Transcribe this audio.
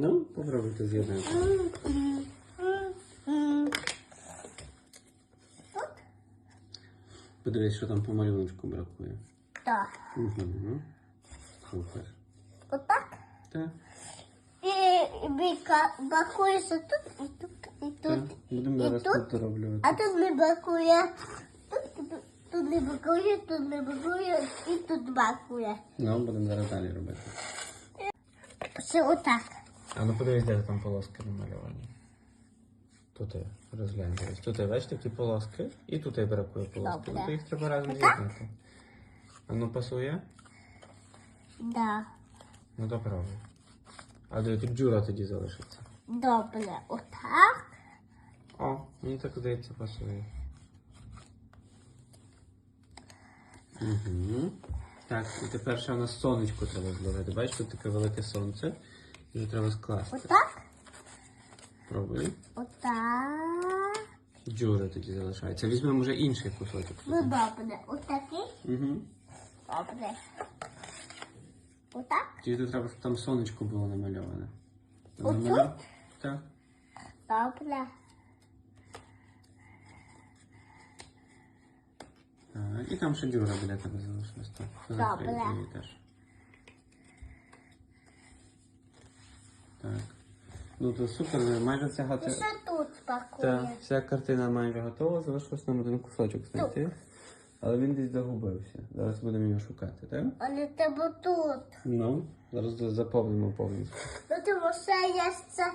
Ну, попробуйте з'єднати. Подивись, що там по малюночку бракує. Так. Угу. Супер. Отак. Так, бакується тут і тут, і так. тут. Будемо зараз тут? дороблювати. А тут не бакує. Тут, тут, тут не бакує, тут не бакує, і тут бакує. Ну, будемо зараз далі робити. Все отак. А ну подивись, де там полоски намальовані. Тут я розглянь дивись. Тут я бачиш такі полоски, і тут я бракує полоски. Добре. То їх треба разом з'єднати. А ну пасує? Да. Ну добре. А де тут джура тоді залишиться. Добре. Отак. О, мені так здається, пасує. Угу. Так, і тепер ще у нас сонечко треба зловити. Бачиш, тут таке велике сонце. Вже треба скласти. Отак. Пробуй. Отак. Джура тоді залишається. Візьмемо вже інший кусочок. Ну добре. Отакий. Угу. Добре. Отак. Тільки треба, щоб там сонечко було намальоване. Отут? Так. Добре. Так. І там ще дюра біля тебе залишилась. Добре. Так. Ну то супер, майже вся І ще тут Так, бакує. вся картина майже готова, залишилось нам один кусочок знайти. Але він десь загубився. Зараз будемо його шукати, так? Але тебе тут. Ну, зараз заповнимо повністю. Ну тому що я це